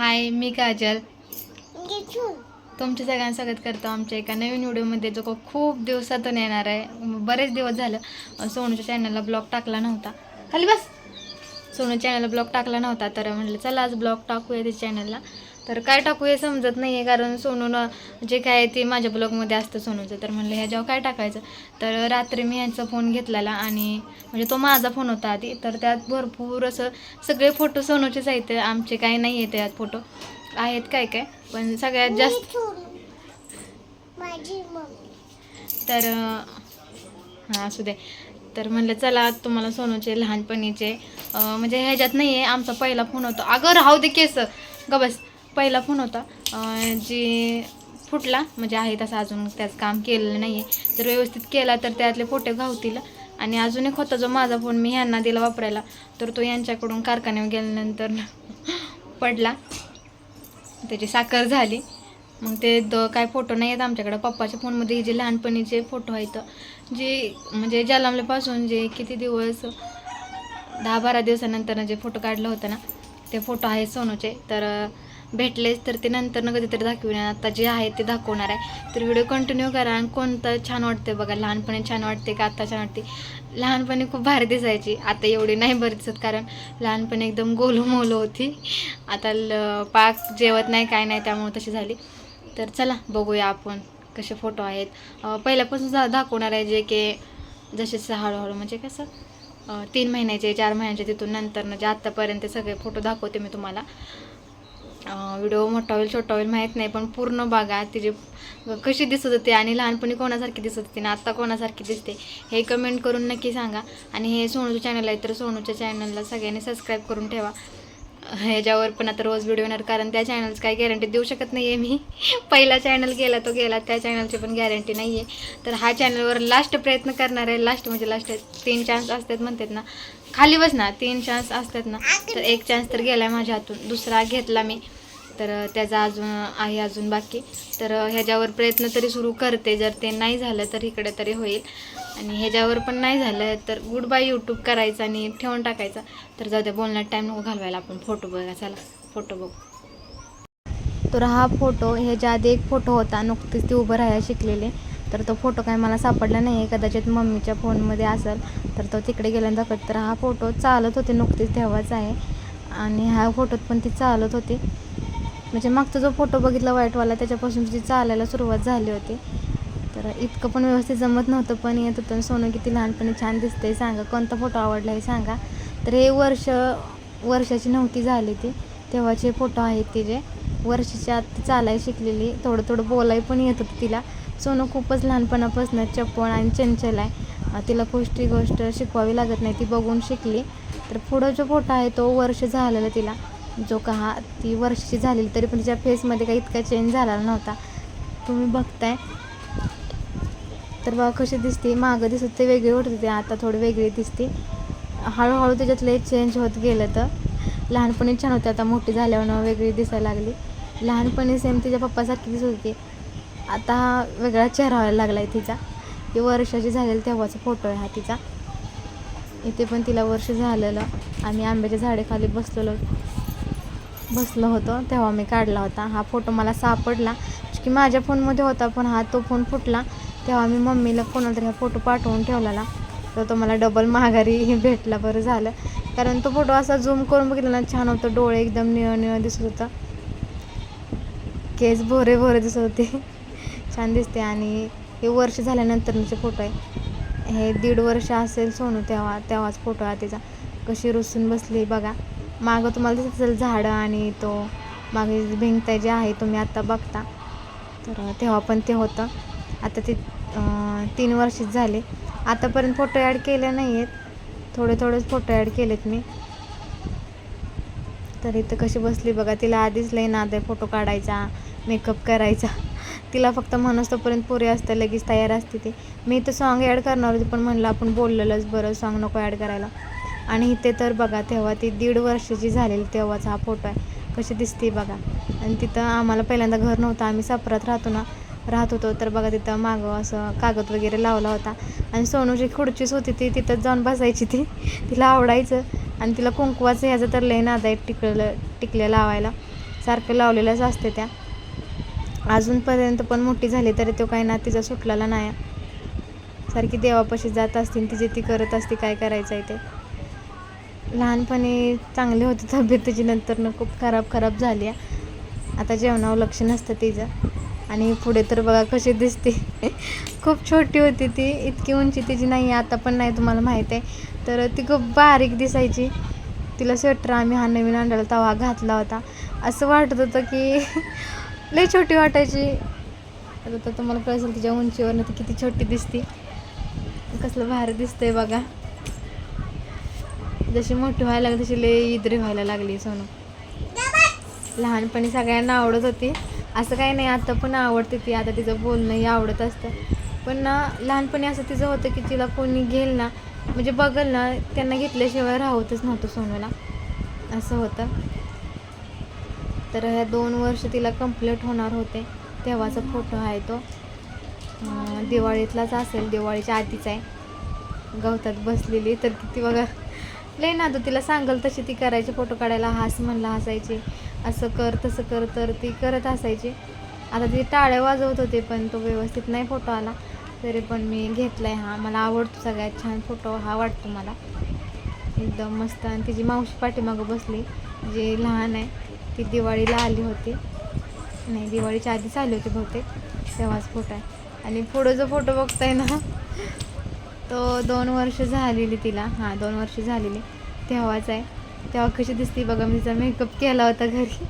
हाय मी काजल. तुमच्या सगळ्यांना स्वागत करतो आमच्या एका नवीन व्हिडिओमध्ये. जो को- खूप दिवसातून येणार आहे. बरेच दिवस झालं सोनूच्या चॅनलला ब्लॉग टाकला नव्हता. खाली बस. सोनू चॅनलला ब्लॉग टाकला नव्हता तर म्हटलं चला आज ब्लॉग टाकूया त्या चॅनलला तर काय टाकू हे समजत नाही आहे कारण सोनूनं जे काय आहे ते माझ्या ब्लॉगमध्ये असतं सोनूचं तर म्हणलं ह्याच्यावर काय टाकायचं? तर रात्री मी यांचा फोन घेतलेला आणि म्हणजे तो माझा फोन होता आधी तर त्यात भरपूर असं सगळे फोटो सोनूचेच आहेत आमचे काही नाही आहेत त्यात फोटो आहेत काय काय पण सगळ्यात जास्त तर हां असू दे. तर म्हणलं चला तुम्हाला सोनूचे लहानपणीचे म्हणजे ह्याच्यात नाही आहे आमचा पहिला फोन होता. अगं राहू दे केस. ग बस. पहिला फोन होता. जी फुटला म्हणजे आहे तसा अजून त्याचं काम केलेलं नाही आहे जर व्यवस्थित केला तर त्यातले फोटो घावतील आणि अजून एक होता जो माझा फोन मी ह्यांना दिला वापरायला. तर तो यांच्याकडून कारखान्यावर गेल्यानंतर पडला. त्याची साखर झाली. मग ते द काय फोटो नाही आहेत आमच्याकडं. पप्पाच्या फोनमध्ये जे लहानपणीचे फोटो आहेत जे म्हणजे जलमल्यापासून जे किती दिवस दहा बारा दिवसानंतर जे फोटो काढलं होतं ना ते फोटो आहेत सोनूचे. तर भेटलेच तर ते नंतर न कधीतरी दाखवून आता जे आहे ते दाखवणार आहे. तर व्हिडिओ कंटिन्यू करा आणि कोणतं छान वाटते बघा. लहानपणी छान वाटते का? आत्ता छान वाटते लहानपणी खूप भारी दिसायची. आता एवढी नाही बरं दिसत कारण लहानपणी एकदम गोलू मोलू होती. आता ल पाक जेवत नाही काय नाही त्यामुळे तशी झाली. तर चला बघूया आपण कसे फोटो आहेत. पहिल्यापासून जा दाखवणार आहे जे की जसे हळूहळू म्हणजे कसं तीन महिन्याचे चार महिन्याचे तिथून नंतर म्हणजे आत्तापर्यंत सगळे फोटो दाखवते मी तुम्हाला. व्हिडिओ मोठा होईल छोटा होईल माहीत नाही पण पूर्ण बघा तिची कशी दिसत होती आणि लहानपणी कोणासारखी दिसत होती ना आत्ता कोणासारखी दिसते हे कमेंट करून नक्की सांगा. आणि हे सोनूचं चॅनल आहे तर सोनूच्या चॅनलला सगळ्यांनी सबस्क्राईब करून ठेवा. ह्याच्यावर पण आता रोज व्हिडिओ येणार कारण त्या चॅनलची काही गॅरंटी देऊ शकत नाही आहे मी. पहिला चॅनल गेला तो गेला. त्या चॅनलची पण गॅरंटी नाही आहे तर हा चॅनलवर लास्ट प्रयत्न करणार आहे. लास्ट म्हणजे लास्ट तीन चान्स असतात म्हणतात ना. खाली बस ना. तीन चान्स असतात ना. तर एक चान्स तर गेला माझ्या हातून. दुसरा घेतला मी. तर त्याचा अजून आहे अजून बाकी. तर ह्याच्यावर प्रयत्न तरी सुरू करते. जर ते नाही झालं तर इकडे तरी होईल. आणि ह्याच्यावर पण नाही झालं तर गुड बाय यूट्यूब करायचं आणि ठेवून टाकायचं. तर जाऊ द्या बोलण्यात टाईम नको घालवायला आपण. फोटो बघा चला फोटो बघू. तर हा फोटो ह्याच्या आधी एक फोटो होता नुकतीच ती उभं राहायला शिकलेले. तर तो फोटो काय मला सापडला नाही आहे कदाचित मम्मीच्या फोनमध्ये असेल. तर तो तिकडे गेल्यानंतर तर हा फोटो चालत होते नुकतीच तेव्हाच आहे. आणि ह्या फोटोत पण ती चालत होती. म्हणजे मागचा जो फोटो बघितला वाईटवाला त्याच्यापासून तिची चालायला सुरुवात झाली होती. तर इतकं पण व्यवस्थित जमत नव्हतं पण येत होतं सोनं किती लहानपणी छान दिसतंय. सांगा कोणता फोटो आवडला हे सांगा. तर हे वर्ष वर्षाची नव्हती झाली ती. तेव्हाचे फोटो आहेत तिचे. वर्षाच्या आत चालायला शिकलेली. थोडं थोडं बोलाय पण येत होतं तिला. सोनं खूपच लहानपणापासून चप्पळ आणि चंचल आहे. तिला गोष्टी गोष्ट शिकवावी लागत नाही ती बघून शिकली. तर पुढं जो फोटो आहे तो वर्ष झालेला तिला. जो का हा ती वर्षाची झालेली तरी पण तिच्या फेसमध्ये काही इतका चेंज झालेला नव्हता. तुम्ही बघताय. तर बघा कशी दिसते. मागं दिसत ते वेगळी होत होती आता थोडी वेगळी दिसते. हळूहळू त्याच्यातले चेंज होत गेलं तर. लहानपणी छान होते आता मोठी झाल्यावर वेगळी दिसायला लागली. लहानपणी सेम तिच्या पप्पासारखी दिसत होती. आता हा वेगळा चेहरा व्हायला लागला आहे तिचा. ती वर्षाची झालेली तेव्हाचा फोटो आहे हा तिचा. इथे पण तिला वर्ष झालेलं. आम्ही आंब्याच्या झाडेखाली बसलेलो बसलो होतो. तेव्हा मी काढला होता. हा फोटो मला सापडला. की माझ्या फोनमध्ये होता पण हा तो फोन फुटला. तेव्हा मी मम्मीला कोणाला हा फोटो पाठवून ठेवलेला. तर तो मला डबल महागारी भेटला बरं झालं. कारण तो फोटो असा झूम करून बघितला ना छान होतं. डोळे एकदम निळं निळं दिसत होतं. केस भोरे भोरे दिसत होते. छान दिसते. आणि हे वर्ष झाल्यानंतरचे फोटो आहे. हे दीड वर्ष असेल सोनू तेव्हा तेव्हाच फोटो आहे तिचा. कशी रुसून बसली बघा. मागं तुम्हाला दिसत असेल झाडं आणि तो मागे भिंगताय जे आहे तुम्ही आत्ता बघता. तर तेव्हा पण ते होतं. आता ते तीन वर्षच झाले. आतापर्यंत फोटो ॲड केले नाही आहेत थोडे थोडेच फोटो ॲड केलेत मी. तर इथं कशी बसली बघा तिला आधीच लई नाद आहे फोटो काढायचा मेकअप करायचा. तिला फक्त म्हणूस तोपर्यंत पुरे असतं लगेच तयार असते ती. मी इथं सॉन्ग ॲड करणार होती पण म्हणलं आपण बोललेलंच बरं सॉन्ग नको ॲड करायला. आणि इथे तर बघा तेव्हा ती दीड वर्षाची झालेली तेव्हाचा हा फोटो आहे. कशी दिसते बघा. आणि तिथं आम्हाला पहिल्यांदा घर नव्हतं आम्ही सापरात राहतो ना राहत होतो तर बघा तिथं मागं असं कागद वगैरे लावला होता. आणि सोनूची खुर्चीच होती ती तिथंच जाऊन बसायची ती. तिला आवडायचं. आणि तिला कुंकवाचं ह्याचं तर लय नाद आहे टिकलं टिकल्या लावायला. सारखं लावलेल्याच असते त्या. अजूनपर्यंत पण मोठी झाली तरी तो काही ना तिचा सुटलेला नाही. सारखी देवापाशी जात असतील तिची ती करत असते काय करायचं आहे ते. लहानपणी चांगली होती तब्येत तिची नंतर खूप खराब खराब झाली आहे. आता जेवणावर लक्ष नसतं तिचं. आणि पुढे तर बघा कशी दिसते. खूप छोटी होती ती इतकी उंची तिची नाही आता पण नाही तुम्हाला माहीत आहे. तर ती खूप बारीक दिसायची. तिला स्वेटर आम्ही हा नवीन आणलेला तवा घातला होता. असं वाटत होतं की लई छोटी वाटायची. आता तर तुम्हाला कळेल तिच्या उंचीवरनं ती किती छोटी दिसते. कसलं भारी दिसतंय बघा. जशी मोठी व्हायला लागली तशी लई इद्री व्हायला लागली सोनू. लहानपणी सगळ्यांना आवडत होती. असं काही नाही आता पण आवडते ती आता तिचं बोलणंही आवडत असतं. पण ना लहानपणी असं तिचं होतं की तिला कोणी घेईल ना म्हणजे बघल ना त्यांना घेतल्याशिवाय राहतच नव्हतं सोनूला. असं होतं. तर ह्या दोन वर्ष तिला कंप्लीट होणार होते तेव्हाचा फोटो आहे तो. दिवाळीतलाच असेल दिवाळीच्या आधीचा आहे. गवतात बसलेली तर किती बघा लय ना तू तिला सांगल तशी ती करायची फोटो काढायला हास म्हणला हसायची. असं कर तसं कर तर ती करत असायची आता ती टाळ्या वाजवत होते पण तो व्यवस्थित नाही फोटो आला. तरी पण मी घेतला आहे हा. मला आवडतो सगळ्यात छान फोटो हा वाटतो मला. एकदम मस्त. आणि तिची मावशी पाठीमागं बसली. जी लहान आहे ती दिवाळीला आली होती. नाही दिवाळीच्या आधीच आली होती बहुतेक. तेव्हाच फोटो आहे. आणि पुढं जो फोटो बघताय ना तो दोन वर्ष झालेली तिला. हां दोन वर्ष झालेली. तेव्हाच आहे. तेव्हा कशी दिसते बघा मी तिचा मेकअप केला होता घरी.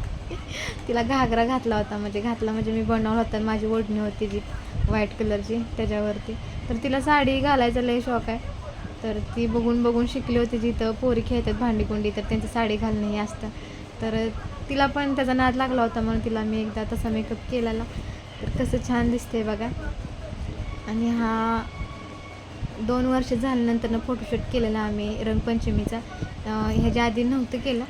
तिला घागरा घातला होता. म्हणजे घातला म्हणजे मी बनवला होता. माझी ओढणी होती जी व्हाईट कलरची त्याच्यावरती. तर तिला साडी घालायचा लय शौक आहे. तर ती बघून बघून शिकली होती जिथं पोरी खेळतात भांडीकुंडी तर त्यांची साडी घालणं हे असतं. तर तिला पण त्याचा नाद लागला होता म्हणून तिला मी एकदा तसा मेकअप केलेला. तर कसं छान दिसते बघा. आणि हा दोन वर्ष झाल्यानंतर फोटोशूट केलेला आम्ही रंगपंचमीचा. ह्याच्या आधी नव्हतं केलं.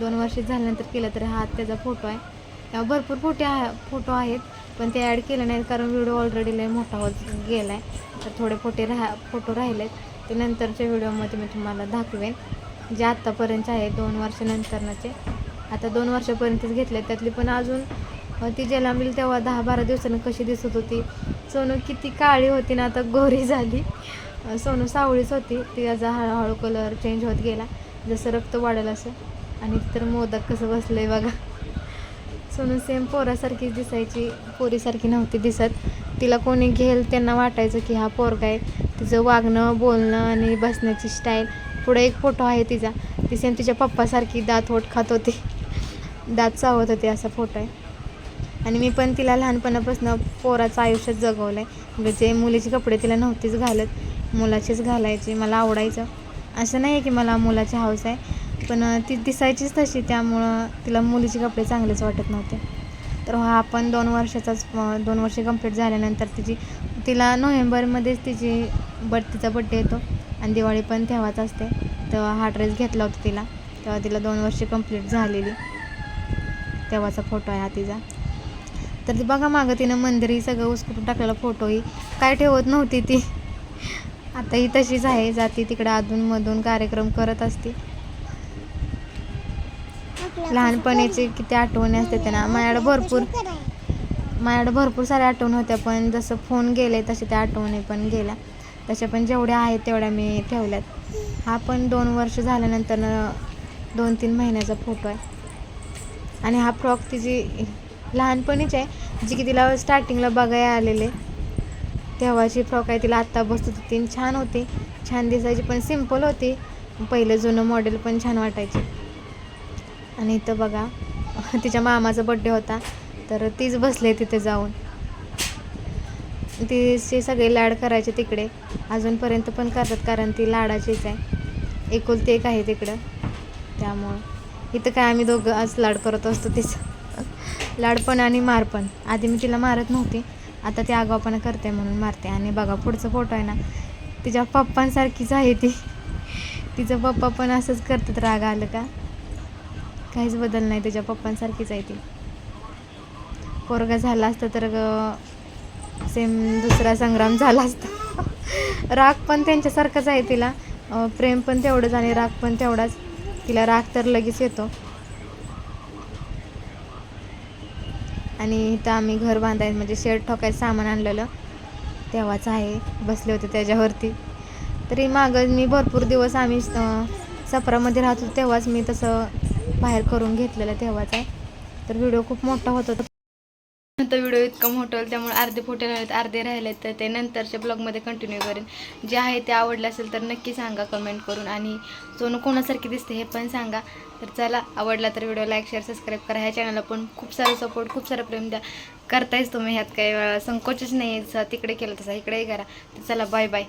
दोन वर्ष झाल्यानंतर केलं तर हा त्याचा फोटो आहे. भरपूर फोटे फोटो आहेत पण ते ॲड केले नाहीत कारण व्हिडिओ ऑलरेडी लय मोठा होत गेला आहे तर थोडे फोटे राहा फोटो राहिलेत. ते नंतरच्या व्हिडिओमध्ये मी तुम्हाला दाखवेन. जे आत्तापर्यंत आहे दोन वर्षानंतरचे आता दोन वर्षापर्यंतच घेतले त्यातली पण अजून ती जन्मली तेव्हा दहा बारा दिवसानं कशी दिसत होती. सोनू किती काळी होती ना आता गोरी झाली. सोनू सावळीच होती. तिचा हळूहळू कलर चेंज होत गेला. जसं रक्त वाढेल असं. आणि तर मोदक कसं बसलंय बघा. सोनू सेम पोरासारखीच दिसायची. पोरीसारखी नव्हती दिसत. तिला कोणी घेईल त्यांना वाटायचं की हा पोरगा आहे. तिचं वागणं बोलणं आणि बसण्याची स्टाईल पुढे एक फोटो आहे तिचा. ती सेम तिच्या पप्पासारखी दात ओठ खात होती. दात चावत होते असा फोटो आहे. आणि मी पण तिला लहानपणापासून पोराचं आयुष्यात जगवलं आहे म्हणजे जे मुलीचे कपडे तिला नव्हतेच घालत मुलाचेच घालायचे मला आवडायचं. असं नाही आहे की मला मुलाची हौस आहे पण ती दिसायचीच तशी त्यामुळं तिला मुलीचे कपडे चांगलेच वाटत नव्हते. तर हा आपण दोन वर्षाचाच दोन वर्ष कंप्लीट झाल्यानंतर तिची तिला नोव्हेंबरमध्येच तिची बर्थ तिचा बड्डे येतो आणि दिवाळी पण तेव्हाच असते. तेव्हा हा ड्रेस घेतला होता तिला तेव्हा तिला दोन वर्ष कंप्लीट झालेली. तेव्हाचा फोटो आहे हा तिचा. तर ती बघा मागं तिनं मंदिरही सगळं उचकटून टाकलेला फोटोही काय ठेवत नव्हती ती. आता ही तशीच आहे जाती तिकडं अधूनमधून कार्यक्रम करत असते. लहानपणीची किती आठवणी असते त्यांना. माझ्याकडे भरपूर माझ्याकडं भरपूर साऱ्या आठवणी होत्या पण जसं फोन गेले तसे त्या आठवणी पण गेल्या. तशा पण जेवढ्या आहेत तेवढ्या मी ठेवल्यात. हा पण दोन वर्ष झाल्यानंतर दोन तीन महिन्याचा फोटो आहे. आणि हा फ्रॉक तिची लहानपणीच आहे. जी की तिला स्टार्टिंगला बघायला आलेले. तेव्हाची फ्रॉक आहे तिला आत्ता बसत होती छान होती. छान दिसायची पण सिंपल होती. पहिलं जुनं मॉडेल पण छान वाटायची. आणि इथं बघा तिच्या मामाचा बड्डे होता. तर तीच बसले तिथे जाऊन. तिचे सगळे लाड करायचे तिकडे. अजूनपर्यंत पण करतात कारण ती लाडाचीच आहे. एकुलती एक आहे तिकडं. त्यामुळं. इथं काय आम्ही दोघं आज लाड करत असतो तिचं. लाडपण आणि मारपण. आधी मी तिला मारत नव्हती. आता ती आगावपणा करते म्हणून मारते. आणि बघा पुढचा फोटो आहे ना तिच्या पप्पांसारखीच आहे ती. तिचं पप्पा पण असंच करतात राग आलं का? काहीच बदल नाही तिच्या पप्पांसारखीच आहे ती. पोरगा झाला असतं तर सेम दुसरा संग्राम झाला असता. राग पण त्यांच्यासारखाच आहे तिला. प्रेम पण तेवढंच आणि राग पण तेवढाच. तिला राग तर लगेच येतो. आणि इथं आम्ही घर बांधायचं म्हणजे शेड ठोकायचं सामान आणलेलं. तेव्हाच आहे बसले होते त्याच्यावरती. तरी मागं मी भरपूर दिवस आम्ही सफरामध्ये राहत होतो तेव्हाच मी तसं बाहेर करून घेतलेलं तेव्हाच आहे. तर व्हिडिओ खूप मोठा होत होता. आता व्हिडिओ इतका मोठा होईल त्यामुळे अर्धे फोटो राहिलेत अर्धे राहिले तर ते नंतरच्या ब्लॉगमध्ये कंटिन्यू करेन. जे आहे ते आवडलं असेल तर नक्की सांगा कमेंट करून. आणि सोनू कोणासारखी दिसते हे पण सांगा. तर चला आवडला तर व्हिडिओ लाईक शेअर सबस्क्राईब करा. ह्या चॅनलला पण खूप सारा सपोर्ट खूप सारा प्रेम द्या. करतायच तुम्ही ह्यात काही संकोचच नाही. आहे जसं तिकडे केलं तसं इकडेही करा. तर चला बाय बाय